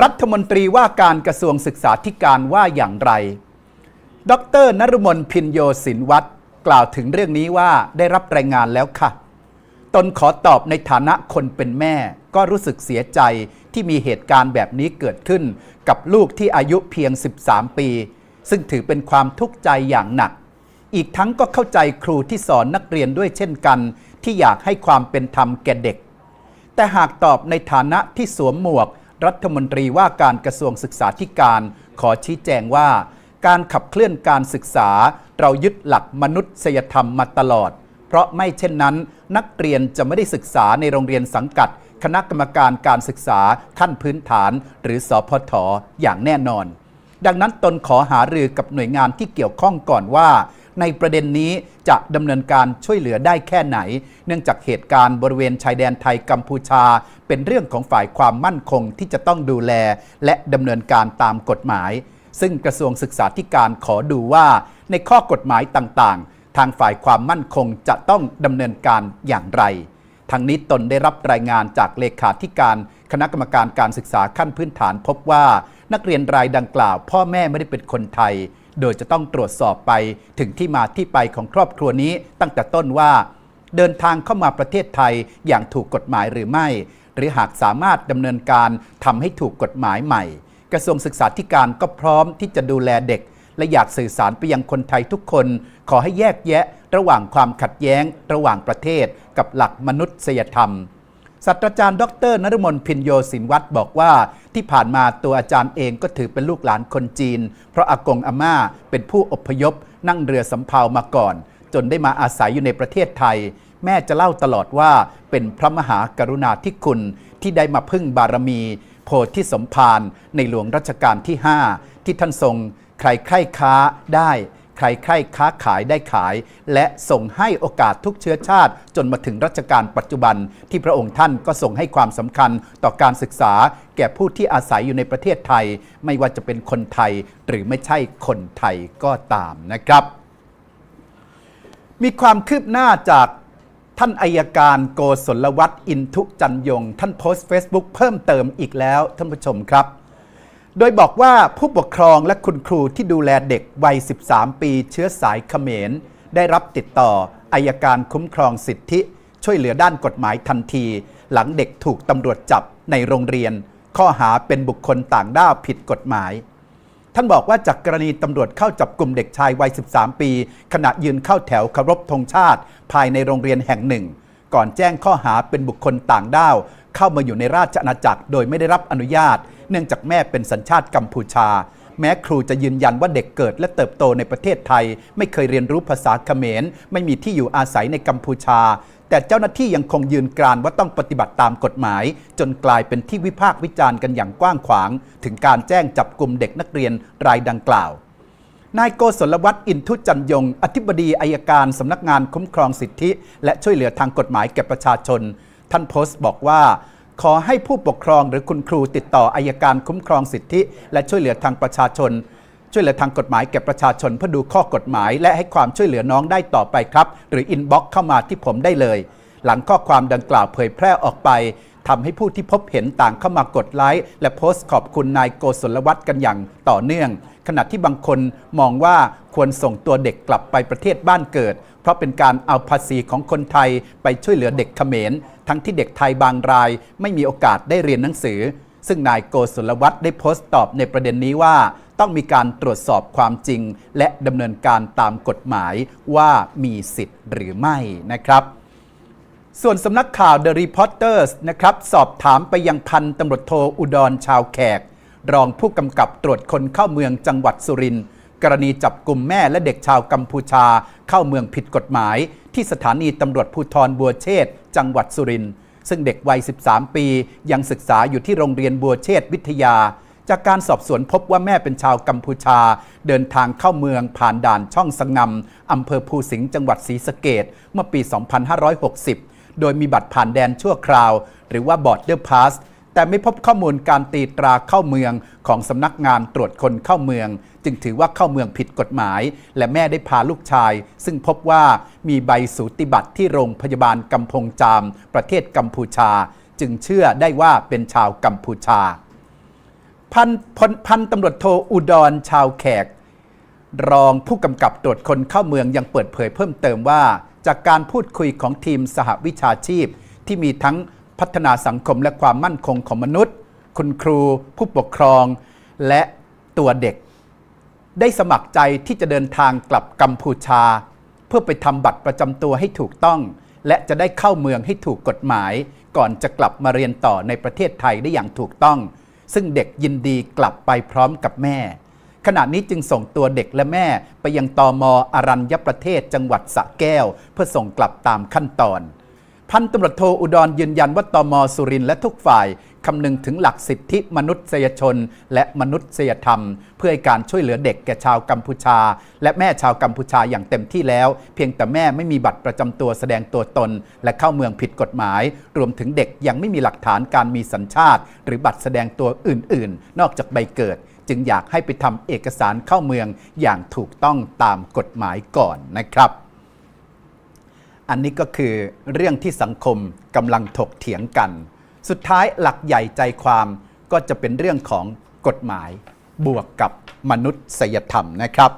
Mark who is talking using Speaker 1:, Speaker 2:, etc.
Speaker 1: รัฐมนตรีว่าการกระทรวงศึกษาธิการว่าอย่างไร ดรนรุมนพินโยสินวัตรกล่าวถึงเรื่องนี้ว่าได้รับรายงานแล้วค่ะ ตนขอตอบในฐานะคนเป็นแม่ ก็รู้สึกเสียใจที่มีเหตุการณ์แบบนี้เกิดขึ้น กับลูกที่อายุเพียง 13 ปี ซึ่งถือเป็นความทุกข์ใจอย่างหนัก อีกทั้งก็เข้าใจครูที่สอนนักเรียนด้วยเช่นกัน ที่อยากให้ความเป็นธรรมแก่เด็ก แต่หากตอบในฐานะที่สวมหมวก รัฐมนตรีว่าการกระทรวงศึกษาธิการ ขอชี้แจงว่า การขับเคลื่อนการศึกษา เรายึดหลักมนุษยธรรมมาตลอด เพราะไม่เช่นนั้น นักเรียนจะไม่ได้ศึกษาในโรงเรียนสังกัด คณะกรรมการการศึกษาขั้นพื้นฐาน หรือสอพทอย่างแน่นอน ดังนั้นตนขอหารือกับหน่วยงานที่เกี่ยวข้องก่อนว่า ในประเด็นนี้จะดำเนินการช่วยเหลือได้แค่ไหน เนื่องจากเหตุการณ์บริเวณชายแดนไทยกัมพูชา เป็นเรื่องของฝ่ายความมั่นคงที่จะต้องดูแล และดำเนินการตามกฎหมาย ซึ่งกระทรวงศึกษาธิการขอดูว่า ในข้อกฎหมายต่างๆ ทางฝ่ายความมั่นคงจะต้องดำเนินการอย่างไรทางนี้ตนได้รับรายงานจากเลขาธิการ คณะกรรมการการศึกษาขั้นพื้นฐานพบว่า นักเรียนรายดังกล่าว พ่อแม่ไม่ได้เป็นคนไทย โดยจะต้องตรวจสอบไปถึงที่มาที่ไปของครอบครัวนี้ตั้งแต่ต้นว่า เดินทางเข้ามาประเทศไทยอย่างถูกกฎหมายหรือไม่ หรือหากสามารถดำเนินการทำให้ถูกกฎหมายใหม่ กระทรวงศึกษาธิการก็พร้อมที่จะดูแลเด็ก และอยากสื่อสารไปยังคนไทยทุกคน ขอให้แยกแยะ ระหว่างความขัดแย้ง ระหว่างประเทศ กับหลักมนุษยธรรม ศาสตราจารย์ดรนฤมลพินโยสินวัตรบอกว่า ที่ผ่านมาตัวอาจารย์เองก็ถือเป็นลูกหลานคนจีน เพราะอากงอาม่าเป็นผู้อพยพ นั่งเรือสำเภามาก่อน จนได้มาอาศัยอยู่ในประเทศไทย แม่จะเล่าตลอดว่าเป็นพระมหากรุณาธิคุณที่ได้มาพึ่งบารมี โพธิสมภารในหลวงรัชกาลที่ 5 ที่ท่านทรงใครใคร่ค้าได้ ใครใครค้าขายได้ขาย และส่งให้โอกาสทุกเชื้อชาติ จนมาถึงรัชกาลปัจจุบัน ที่พระองค์ท่านก็ทรงให้ความสำคัญต่อการศึกษา แก่ผู้ที่อาศัยอยู่ในประเทศไทย ไม่ว่าจะเป็นคนไทยหรือไม่ใช่คนไทยก็ตามนะครับ มีความคืบหน้าจากท่านอายการโกศลวัฒน์อินทุจันยง ท่านโพสต์ Facebook เพิ่มเติมอีกแล้วท่านผู้ชมครับ โดยบอกว่าผู้ปกครองและคุณครูที่ดูแลเด็กวัย 13 ปีเชื้อสายเขมร ได้รับติดต่ออายการคุ้มครองสิทธิ ช่วยเหลือด้านกฎหมายทันที หลังเด็กถูกตำรวจจับในโรงเรียน ข้อหาเป็นบุคคลต่างด้าวผิดกฎหมาย ท่านบอกว่าจากกรณีตำรวจเข้าจับกลุ่มเด็กชายวัย 13 ปี ขณะยืนเข้าแถวเคารพธงชาติ ภายในโรงเรียนแห่งหนึ่ง ก่อนแจ้งข้อหาเป็นบุคคลต่างด้าวเข้ามาอยู่ในราชอาณาจักร โดยไม่ได้รับอนุญาต เนื่องจากแม่เป็นสัญชาติกัมพูชา แม้ครูจะยืนยันว่าเด็กเกิดและเติบโตในประเทศไทย ไม่เคยเรียนรู้ภาษาเขมร ไม่มีที่อยู่อาศัยในกัมพูชา แต่เจ้าหน้าที่ยังคงยืนกรานว่าต้องปฏิบัติตามกฎหมาย จนกลายเป็นที่วิพากษ์วิจารณ์กันอย่างกว้างขวาง ถึงการแจ้งจับกลุ่มเด็กนักเรียนรายดังกล่าวนายโกศลวัฒน์อินทุจันยง อธิบดีอายการสำนักงานคุ้มครองสิทธิ และช่วยเหลือทางกฎหมายแก่ประชาชน ท่านโพสต์บอกว่า ขอให้ผู้ปกครองหรือคุณครูติดต่ออายการคุ้มครองสิทธิ และช่วยเหลือทางประชาชน ช่วยเหลือทางกฎหมายแก่ประชาชนเพื่อดูข้อกฎหมาย และให้ความช่วยเหลือน้องได้ต่อไปครับ หรืออินบ็อกซ์เข้ามาที่ผมได้เลย หลังข้อความดังกล่าวเผยแพร่ออกไปทำให้ผู้ที่พบเห็นต่างเข้ามากดไลค์และโพสต์ขอบคุณนายโกศลวัฒน์กันอย่างต่อเนื่อง ขณะที่บางคนมองว่าควรส่งตัวเด็กกลับไปประเทศบ้านเกิด เพราะเป็นการเอาภาษีของคนไทยไปช่วยเหลือเด็กเขมร ทั้งที่เด็กไทยบางราย ไม่มีโอกาสได้เรียนหนังสือ ซึ่งนายโกศลวัฒน์ได้โพสต์ตอบในประเด็นนี้ว่า ต้องมีการตรวจสอบความจริง และดำเนินการตามกฎหมายว่ามีสิทธิ์หรือไม่นะครับส่วนสำนักข่าว The Reporters นะครับสอบถามไปยังพันตำรวจโทอุดรชาวแขก รองผู้กำกับตรวจคนเข้าเมืองจังหวัดสุรินทร์ กรณีจับกลุ่มแม่และเด็กชาวกัมพูชา เข้าเมืองผิดกฎหมาย ที่สถานีตำรวจภูธรบัวเชษฐ์จังหวัดสุรินทร์ซึ่งเด็กวัย 13 ปี ยังศึกษาอยู่ที่โรงเรียนบัวเชษฐ์วิทยา จากการสอบสวนพบว่าแม่เป็นชาวกัมพูชา เดินทางเข้าเมืองผ่านด่านช่องสงำอำเภอภูสิงห์จังหวัดศรีสะเกดเมื่อปี 2560 โดยมีบัตรผ่านแดนชั่วคราว หรือว่า border pass แต่ไม่พบข้อมูลการตีตราเข้าเมืองของสำนักงานตรวจคนเข้าเมือง จึงถือว่าเข้าเมืองผิดกฎหมาย และแม่ได้พาลูกชาย ซึ่งพบว่ามีใบสูติบัตรที่โรงพยาบาลกำพงจาม ประเทศกัมพูชา จึงเชื่อได้ว่าเป็นชาวกัมพูชา พันพลพันตำรวจโทอุดรชาวแขก รองผู้กำกับตรวจคนเข้าเมืองยังเปิดเผยเพิ่มเติมว่า จากการพูดคุยของทีมสหวิชาชีพที่มีทั้ง พัฒนาสังคมและความมั่นคงของมนุษย์ คุณครู ผู้ปกครอง และตัวเด็ก ได้สมัครใจที่จะเดินทางกลับกัมพูชา เพื่อไปทำบัตรประจำตัวให้ถูกต้อง และจะได้เข้าเมืองให้ถูกกฎหมาย ก่อนจะกลับมาเรียนต่อในประเทศไทยได้อย่างถูกต้อง ซึ่งเด็กยินดีกลับไปพร้อมกับแม่ขณะนี้จึงส่งตัวเด็กและแม่ไปยังตอมอรัญญประเทศจังหวัดสะแก้ว เพื่อส่งกลับตามขั้นตอน พันตำรวจโทอุดรยืนยันว่าตมสุรินและทุกฝ่ายคำนึงถึงหลักสิทธิมนุษยชน และมนุษยธรรม เพื่อการช่วยเหลือเด็กแก่ชาวกัมพูชา และแม่ชาวกัมพูชาอย่างเต็มที่แล้ว เพียงแต่แม่ไม่มีบัตรประจำตัวแสดงตัวตน และเข้าเมืองผิดกฎหมาย รวมถึงเด็กยังไม่มีหลักฐานการมีสัญชาติ หรือบัตรแสดงตัวอื่น ๆ นอกจากใบเกิด จึงอยากให้ไปทำเอกสารเข้าเมืองอย่างถูกต้องตามกฎหมายก่อนนะครับ อันนี้ก็คือเรื่องที่สังคมกำลังถกเถียงกัน สุดท้ายหลักใหญ่ใจความก็จะเป็นเรื่องของกฎหมายบวกกับมนุษยธรรมนะครับ